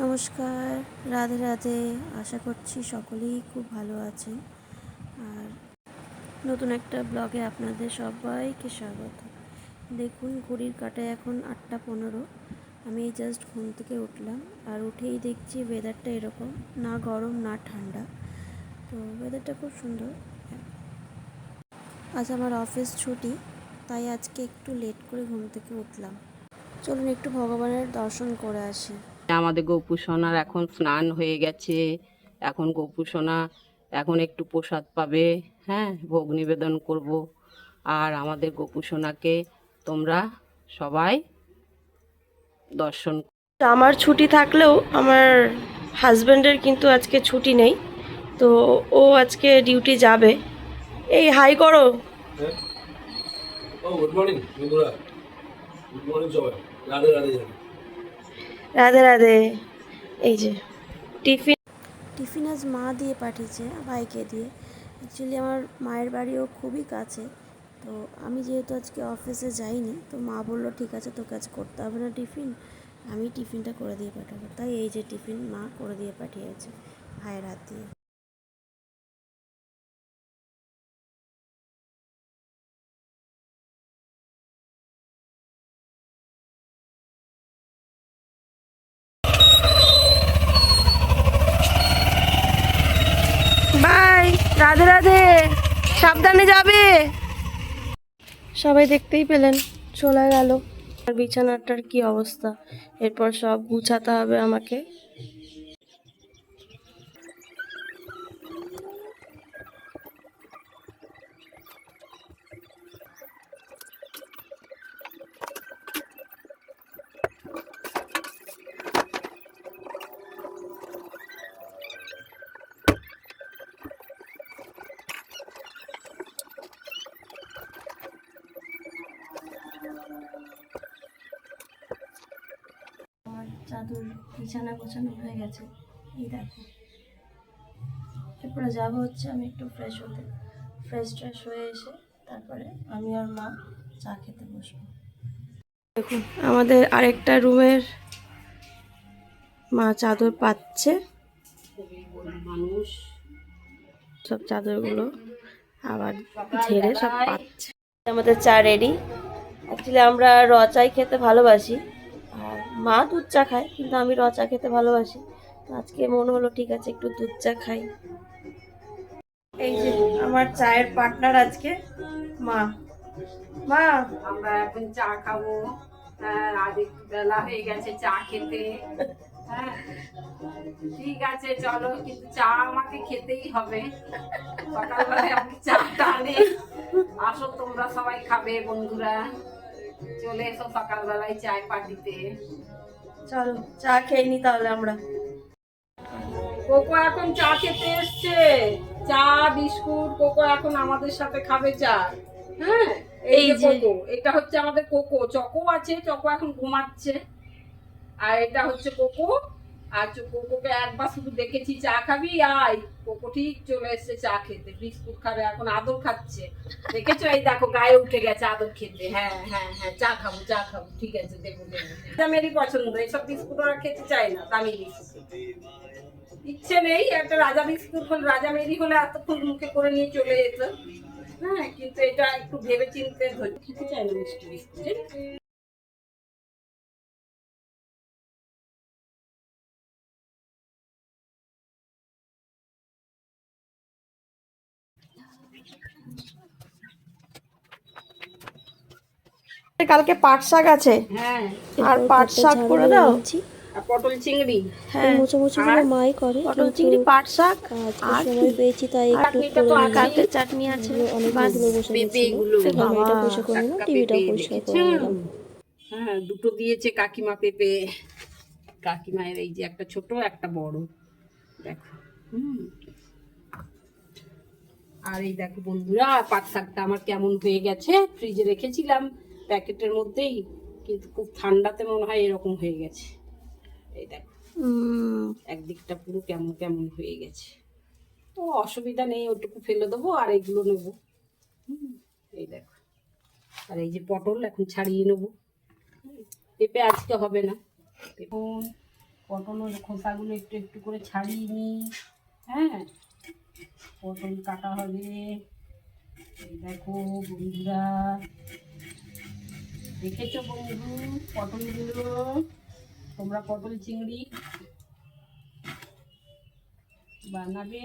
নমস্কার, রাধে রাধে। আশা করছি সকলেই খুব ভালো আছেন। আর নতুন একটা ব্লগে আপনাদের সবাইকে স্বাগত। দেখুন, ঘড়ির কাটায় এখন আটটা পনেরো। আমি জাস্ট ঘুম থেকে উঠলাম আর উঠেই দেখছি ওয়েদারটা এরকম, না গরম, না ঠান্ডা। তো ওয়েদারটা খুব সুন্দর। আজ আমার অফিস ছুটি, তাই আজকে একটু লেট করে ঘুম থেকে উঠলাম। চলুন একটু ভগবানের দর্শন করে আসি। আমাদের গোপু সোনার এখন স্নান হয়ে গেছে। এখন গোপু সোনা এখন একটু প্রসাদ পাবে হ্যাঁ ভোগ নিবেদন করব। আর আমাদের গোপু সোনাকে তোমরা সবাই দর্শন আমার ছুটি থাকলেও আমার হাজব্যান্ডের কিন্তু আজকে ছুটি নেই তো ও আজকে ডিউটি যাবে। এই হাই করো। গুড মর্নিং বন্ধুরা। গুড মর্নিং সবাই। রাধে রাধে। রাধে রাধে। এই যে। টিফিন। টিফিন আজ মা দিয়ে পাঠিয়েছে ভাইকে দিয়ে। অ্যাকচুয়ালি আমার মায়ের বাড়িও খুবই কাছে তো আমি যেহেতু আজকে অফিসে যাইনি তো মা বলল ঠিক আছে তোকে আজ করতে হবে না টিফিন আমি টিফিনটা করে দিয়ে পাঠাবো। তাই এই যে টিফিন মা করে দিয়ে পাঠিয়েছে ভাইয়ের হাত দিয়ে বাই রাধে রাধে সাবধানে যাবে। সবাই দেখতেই পেলেন, চলে গেল। আর বিছানাটার কি অবস্থা? এরপর সব গুছাতে হবে আমাকে আমার চাদর বিছানা গোছানো হয়ে গেছে। এই দেখো। এরপরে যাব হচ্ছে আমি একটু ফ্রেশ হতে। ফ্রেশ ট্রেশ হয়ে এসে তারপরে আমি আর মা চা খেতে বসবো। দেখুন, আমাদের আরেকটা রুমের মা চাদর পাচ্ছে। মানুষ সব চাদরগুলো আবার ঝেড়ে সব পাচ্ছে। আমাদের চা রেডি অ্যাকচুয়ালি আমরা র চাই খেতে ভালোবাসি। মা দুধ চা খায় কিন্তু আমি র চা খেতে ভালোবাসি। আজকে মনে হলো ঠিক আছে একটু দুধ চা খাই। এই যে আমার চায়ের পার্টনার আজকে মা। মা। আমরা এখন চা খাব। হ্যাঁ, রাত একটু বেলা হয়ে গেছে চা খেতে। হ্যাঁ ঠিক আছে চলো কিন্তু চা আমাকে খেতেই হবে। চা টানে। আসো তোমরা সবাই খাবে বন্ধুরা। চলে এসো সকালবেলায় চায় পার্টিতে। চলো চা খেয়ে নি তাহলে আমরা। কোকো এখন চা খেতে এসছে। চা বিস্কুট কোকো এখন আমাদের সাথে খাবে চা। হ্যাঁ এই যে যে। কোকো এটা হচ্ছে আমাদের কোকো। চকো আছে চকো এখন ঘুমাচ্ছে। আর এটা হচ্ছে কোকো। আর কোকোকে একবার শুধু দেখেছি চা খাবি, আয়। কোকো ঠিক চলে এসছে চা খেতে। বিস্কুট খাবে, এখন আদর খাচ্ছে। দেখেছ? এই দেখো, গায়ে উঠে গেছে আদর খেতে। হ্যাঁ হ্যাঁ হ্যাঁ চা খাব চা খাব। ঠিক আছে, দেবো দেবো মেরি পছন্দ। এইসব বিস্কুট ওরা খেতে চায় না দামি বিস্কুট। ইচ্ছে নেই, একটা রাজা বিস্কুট হলে, রাজা মেরি হলে এতক্ষণ মুখে করে নিয়ে চলে যেত। হ্যাঁ কিন্তু এটা একটু ভেবে চিনতে খেতে চায় না মিষ্টি বিস্কুট কালকে পাট শাক আছে। হ্যাঁ। আর পাট শাক করে দাও। পটল চিংড়ি। হ্যাঁ। মাই করে। পটল চিংড়ি পাট শাক আর সময় পেয়েছি তাই একটু করে তো কালকে চাটনি আছে। অনেকগুলো বসে পেঁপে গুলো। বাবা, করে টাটকা টিভিটাও করে হ্যাঁ দুটো দিয়েছে কাকিমা পেঁপে। কাকিমায়ের এই যে একটা ছোট একটা বড়। দেখো। হুম। আর এই দেখো বন্ধুরা পাট শাকটা আমার কেমন হয়ে গেছে? ফ্রিজে রেখেছিলাম প্যাকেটের মধ্যেই কিন্তু খুব ঠান্ডাতে মনে হয় এরকম হয়ে গেছে। এই দেখো একদিকটা পুরো কেমন কেমন হয়ে গেছে। তো অসুবিধা নেই ওটুকু ফেলে দেবো আর এগুলো নেব। এই দেখো। আর এই যে পটল এখন ছাড়িয়ে নেব। পেঁপে আজকে হবে না। পেঁপে পটলের খোসাগুলো একটু একটু করে ছাড়িয়ে নিই। হ্যাঁ পটল কাটা হবে। দেখো বন্ধুরা। দেখেছ বন্ধু পটলগুলো? তোমরা পটল চিংড়ি বানাবে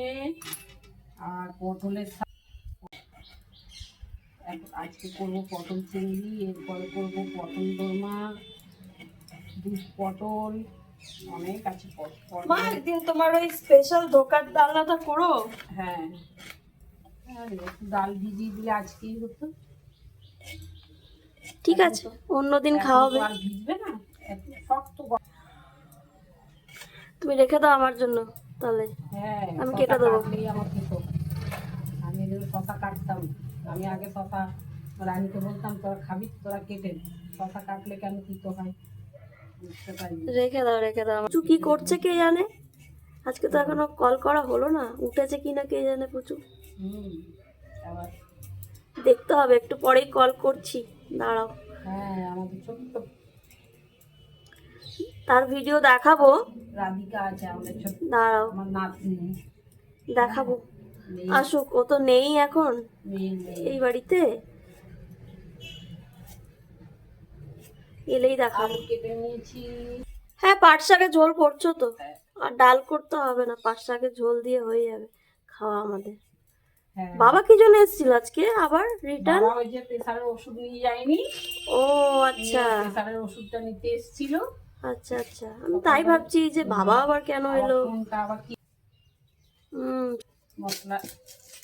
আর পটলের আজকে করব পটল চিংড়ি, এরপরে করব পটল দোরমা, দুধ পটল অনেক আছে মা একদিন তোমার ওই স্পেশাল ধোকার ডালনাটা করো। হ্যাঁ। ডাল ভিজিয়ে দিলে আজকেই হতো। ঠিক আছে। অন্যদিন খাওয়াবে। ভিজবে না। শক্ত তুমি রেখে দাও আমার জন্য তাহলে। হ্যাঁ আমি কেটে দেবো। আমি শশা কাটতাম। আমি আগে শশা রানীকে বলতাম তোরা খাবি তোরা কেটে। শশা কাটলে কেন তিতো হয়। রেখে দাও রেখে দাও। পুচু কি করছে কে জানে? আজকে তো এখনও কল করা হলো না। উঠেছে কি না কে জানে পুচু দেখতে হবে, একটু পরেই কল করছি। দাঁড়াও। তার ভিডিও দেখাবো। দাঁড়াও। দেখাবো। আসুক, ও তো নেই এখন। এই বাড়িতে? এলেই দেখাবো আলু কেটে নিয়েছি। হ্যাঁ পাট শাকে ঝোল করছ তো? হ্যাঁ। আর ডাল করতে হবে না পাট শাকের ঝোল দিয়ে হয়ে যাবে খাওয়া আমাদের। হ্যাঁ। বাবা কি জন্য এসেছিল আজকে আবার রিটার্ন বাবা ওই যে প্রেসারের ওষুধ নিয়ে যায়নি। ও আচ্ছা। প্রেসারের ওষুধটা নিতে এসেছিল। আচ্ছা আচ্ছা। আমি তাই ভাবছি যে বাবা আবার কেন এলো? ফোনটা আবার কি হুম। মশলা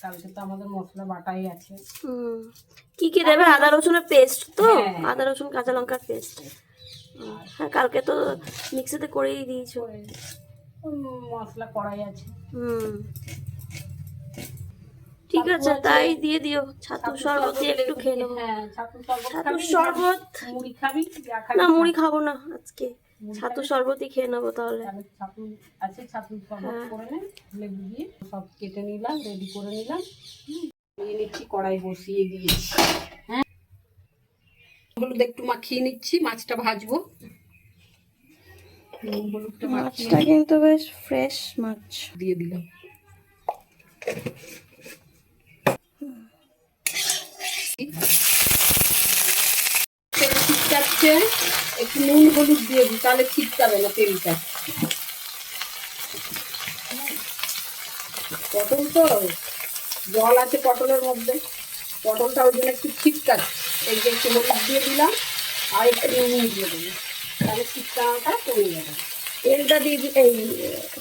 কালকে তো আমাদের মশলা বাটাই আছে। কি কি দেবে? আদা রসুনের পেস্ট তো? হ্যাঁ। আদা রসুন কাঁচা লঙ্কার পেস্ট হ্যাঁ কালকে তো মিক্সিতে করেই দিয়েছ। মশলা কড়াই আছে। হুম। ঠিক আছে তাই দিয়ে দিও। ছাতু শরবত দিয়ে একটু খেয়ে নেব হ্যাঁ ছাতু শরবত ছাতুর শরবত? মুড়ি খাবি না মুড়ি খাব না আজকে। ছাতু শরবতই খেয়ে নেব তাহলে। ছাতু আছে ছাতু শরবত হ্যাঁ। করে নে লেবু দিয়ে সব কেটে নিলাম রেডি করে নিলাম। নিয়ে নিচ্ছি কড়াই বসিয়ে দিয়েছি। হ্যাঁ। হলুদ একটু মাখিয়ে নিচ্ছি মাছটা ভাজবো। মাছটা কিন্তু বেশ ফ্রেশ মাছ। দিয়ে দিলাম। তেল ছিটকাচ্ছে একটু নুন হলুদ দিয়ে দিই তাহলে ছিটকাবে না তেলটা। পটল তো জল আছে পটলের মধ্যে। পটলটা ওই জন্য একটু ছিটকাচ্ছে এই যে একটু হলুদ দিয়ে দিলাম আর একটু নুন দিয়ে দেবো তাহলে ছিটকানোটা কমে যাবে। তেলটা দিয়ে এই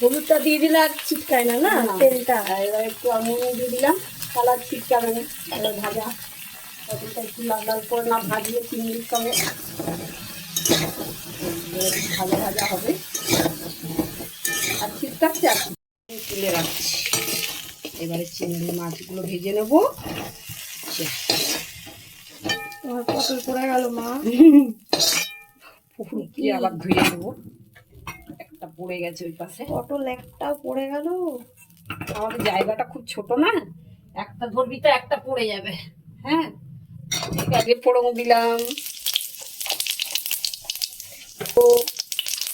হলুদটা দিয়ে দিলে আর ছিটকায় না না। তেলটা? এবার একটু আমুন দিয়ে দিলাম কালার ছিটকাবে না ভাজা। পটলটা একটু লাল লাল করে না ভাজলে চিংড়ির সঙ্গে একটু ভাজা ভাজা হবে। আর ছিটকাচ্ছে আর কি। তুলে রাখছি। এবারে চিংড়ি মাছগুলো ভেজে নেব। তোমার পটল পড়ে গেল মা। কি আবার ধুয়ে নেব। একটা পড়ে গেছে ওই পাশে। পটল একটাও পড়ে গেল। আমাদের জায়গাটা খুব ছোট না। একটা ধরবি তো একটা পড়ে যাবে। হ্যাঁ? আছে ফোড়ন দিলাম। তো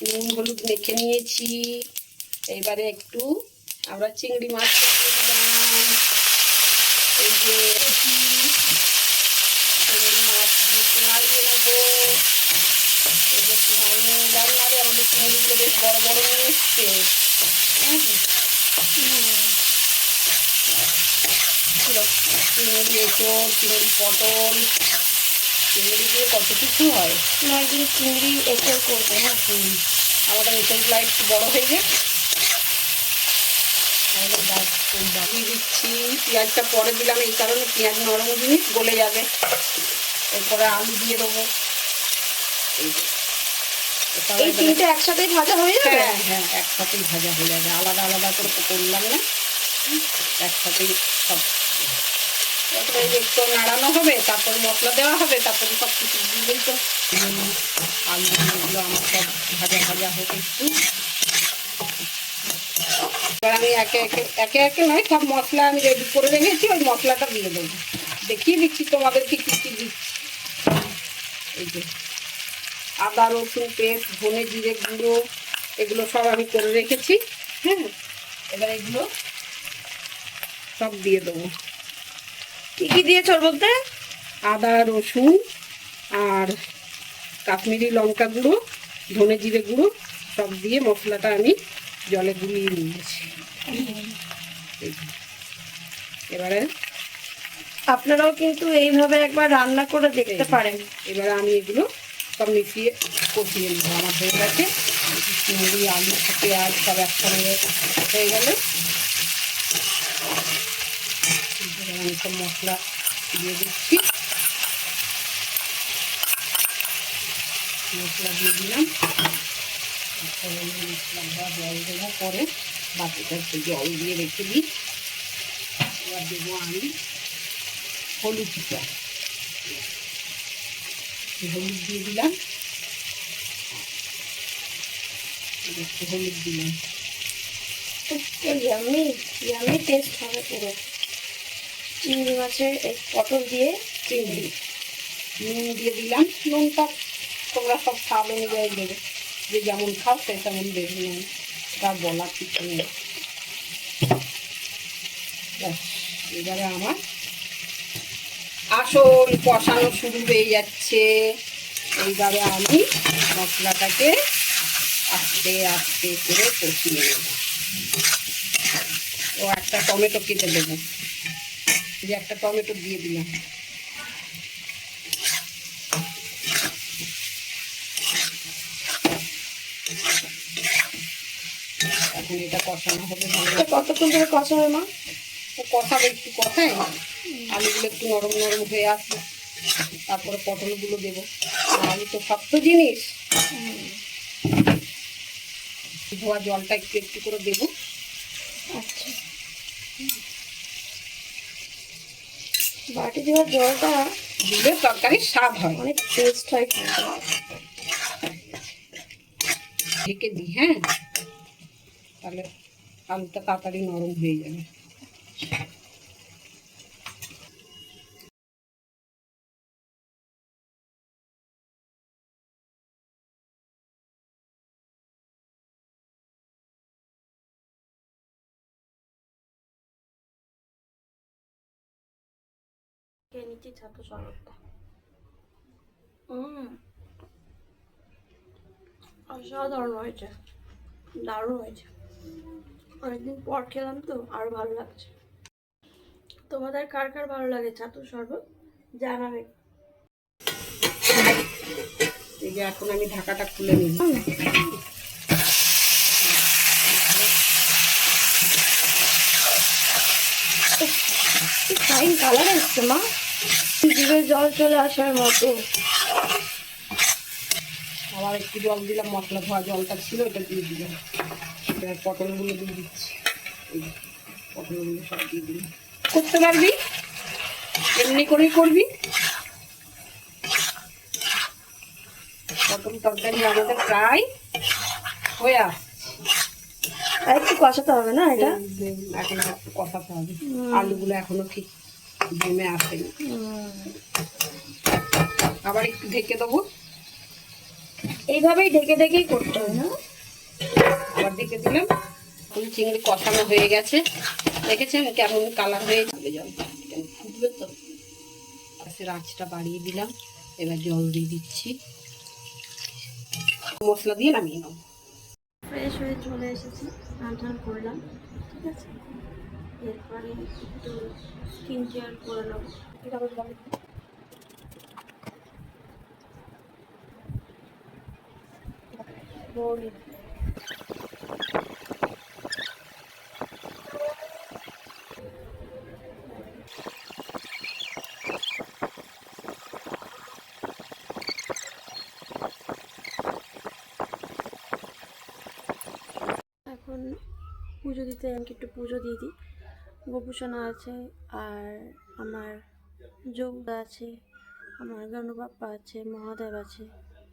নুন, হলুদ মেখে নিয়েছি। এইবারে একটু আমরা চিংড়ি মাছ দিলাম। এই যে মাছ এই যে আমাদের চিংড়িগুলো বেশ বড় বড় নিয়ে এসছে। হ্যাঁ। চিংড়ি এঁচড় চিংড়ি পটল চিংড়ি দিয়ে কত কিছু হয়? তুমি একদিন চিংড়ি এঁচড় করবে হ্যাঁ। আমাদের এঁচড়গুলো একটু বড় হয়ে যায় বাড়িয়ে দিচ্ছি। পেঁয়াজটা পরে দিলাম এই কারণে পেঁয়াজ নরম জিনিস গলে যাবে। এরপরে আলু দিয়ে দেবো। এই তিনটে একসাথেই ভাজা হয়ে যাবে? হ্যাঁ হ্যাঁ একসাথেই ভাজা হয়ে যাবে। আলাদা আলাদা করে করলাম না। একসাথেই সব তারপরে একটু নাড়ানো হবে তারপরে মশলা দেওয়া হবে তারপরে সব কিছু দিলেই তো উম, আলু এগুলো আমার সব ভাজা ভাজা হোক একটু এবার আমি একে একে একে একে নয় সব মশলা আমি রেডি করে রেখেছি ওই মশলাটা দিয়ে দেবো। দেখিয়ে দিচ্ছি তোমাদেরকে কী কী দিচ্ছি। এই যে আদা রসুন পেস্ট ধনে জিরে গুঁড়ো এগুলো সব আমি করে রেখেছি হ্যাঁ? এবার এগুলো সব দিয়ে দেবো। কি কি দিয়েছ ওর মধ্যে আদা রসুন আর কাশ্মীরি লঙ্কা গুঁড়ো ধনে জিরে গুঁড়ো সব দিয়ে মশলাটা আমি জলে গুলিয়ে নিয়েছি। এবারে আপনারাও কিন্তু এইভাবে একবার রান্না করে দেখতে পারেন। এবারে আমি এগুলো সব মিশিয়ে কষিয়ে নেব। আমার হয়ে গেছে। চিংড়ি আলু পেঁয়াজ সব একসঙ্গে হয়ে গেলে এবারে সব মশলা দিয়ে দিচ্ছি। মশলা দিয়ে দিলাম। তারপরে আমি মশলা দেওয়া জল দেবো পরে। বাকিটা একটু জল দিয়ে রেখে দিই। এবার দেবো আমি হলুদটা হলুদ দিয়ে দিলাম। একটু হলুদ দিলাম। ইয়ামি ইয়ামি টেস্ট হবে পুরো। চিংড়ি মাছের এই পটল দিয়ে চিংড়ি। নুন দিয়ে দিলাম। নুনটা তোমরা সব স্বাদ অনুযায়ী দেবে। যে যেমন খাও সে তেমন দেবে। নুন তা বলার কিছু নেই। এবারে আমার আসল কষানো শুরু হয়ে যাচ্ছে। এইবারে আমি মশলাটাকে আস্তে আস্তে করে কষিয়ে নেব। ও একটা টমেটো কেটে দেবো। যে একটা টমেটো দিয়ে দিলাম। এখন এটা কষানো হবে কতক্ষণ ধরে কষা হবে মা কষাবে একটু কষায় আলুগুলো একটু নরম নরম হয়ে আসবে। তারপরে পটলগুলো দেবো। আলু তো শক্ত জিনিস। ধোয়া জলটা একটু একটু করে দেবো। বাটি দেওয়ার জলটা দিলে তরকারি স্বাদ হয়। অনেক টেস্ট হয় কিন্তু। ঢেকে দিই হ্যাঁ? তাহলে আলুটা তাড়াতাড়ি নরম হয়ে যাবে। খেয়ে নিচ্ছি ছাতু শরবতটা হুম অসাধারণ হয়েছে দারুণ হয়েছে অনেকদিন পর খেলাম তো আরও ভালো লাগছে তোমাদের কার কার ভালো লাগে ছাতুর শরবত? জানাবে। এই যে এখন আমি ঢাকাটা খুলে নিলাম ফাইন কালার এসছে মা। জিভে জল চলে আসার মতো। আবার একটু জল দিলাম মশলা ধোয়া জলটা ছিল ওটা দিয়ে দিলাম। পটলগুলো দিয়ে দিচ্ছি। পটলগুলো সব দিয়ে দিলাম। করতে পারবি? এমনি করেই করবি? পটল তরকারি আমাদের প্রায় হয়ে আসছে একটু কষাতে হবে না এটা? এখন একটু কষাতে হবে। আলুগুলো এখনও ঠিক জমে আসেনি। আবার একটু ঢেকে দেবো। এইভাবেই ঢেকে ঢেকেই করতে হবে না? আবার দেখে দিলাম। এখন চিংড়ি কষানো হয়ে গেছে। দেখেছেন কেমন কালার হয়ে যাবে জল। ফুটবে তো। আঁচটা বাড়িয়ে দিলাম। এবার জল দিয়ে দিচ্ছি। মশলা দিয়ে নামিয়ে নেব। ফ্রেশ হয়ে চলে এসেছি। স্নান করলাম। ঠিক আছে? এরপরে একটু স্কিন কেয়ার করে নেব এটা। এখন পুজো দিতে আমাকে একটু পুজো দিয়ে দিই গোপুসোনা আছে, আর আমার যোগদা আছে, আমার গণবাপ্পা আছে, মহাদেব আছে।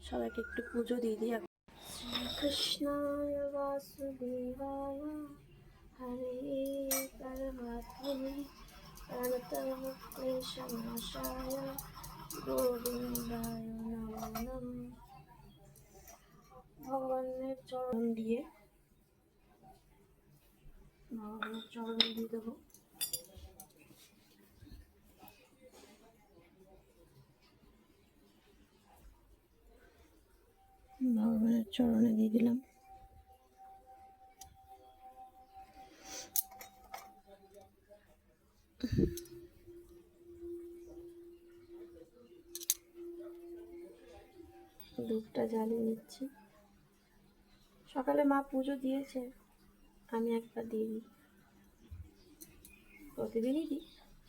সবাইকে একটু পুজো দিয়ে দিই এখন। ভগবানের চরণ দিয়ে ভগবানের চরণে দিয়ে দেবো। ভগবানের চরণে দিয়ে দিলাম। ধূপটা জ্বালিয়ে নিচ্ছি। সকালে মা পুজো দিয়েছে আমি একবার দিয়ে দিই। প্রতিদিনই দিই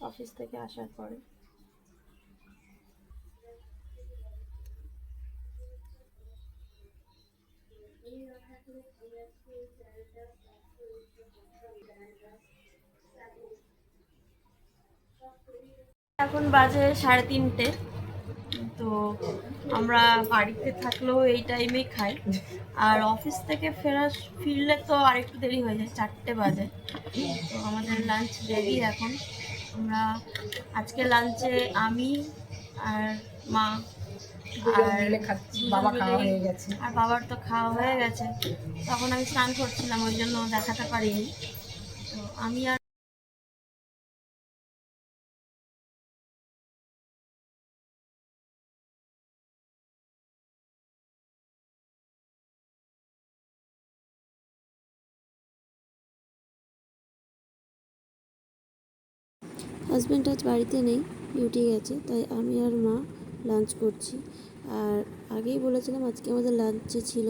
অফিস থেকে আসার পরে। এখন বাজে সাড়ে তিনটে। তো আমরা বাড়িতে থাকলেও এই টাইমেই খাই। আর অফিস থেকে ফেরা ফিরলে তো আরেকটু দেরি হয়ে যায় চারটে বাজে। তো আমাদের লাঞ্চ রেডি এখন। আমরা আজকে লাঞ্চে আমি আর মা আর আর বাবার তো খাওয়া হয়ে গেছে। তখন আমি স্নান করছিলাম ওই জন্য দেখাতে পারিনি। তো আমি আর হাজব্যান্ড আজ বাড়িতে নেই ডিউটি গেছে, তাই আমি আর মা লাঞ্চ করছি। আর আগেই বলেছিলাম আজকে আমাদের লাঞ্চে ছিল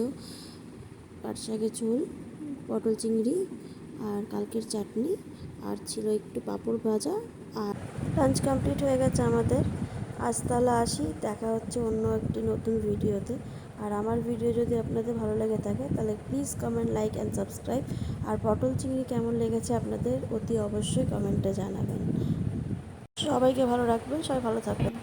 পাট শাকের ঝোল, পটল চিংড়ি আর কালকের চাটনি, আর ছিল একটু পাঁপড় ভাজা আর লাঞ্চ কমপ্লিট হয়ে গেছে আমাদের। আজ তাহলে আসি, দেখা হচ্ছে অন্য একটি নতুন ভিডিওতে। আর আমার ভিডিও যদি আপনাদের ভালো লেগে থাকে, তাহলে please comment like and subscribe আর পটল চিংড়ি কেমন লেগেছে আপনাদের, অতি অবশ্যই কমেন্টে জানাবেন। সবাইকে ভালো রাখবেন সবাই ভালো থাকবেন।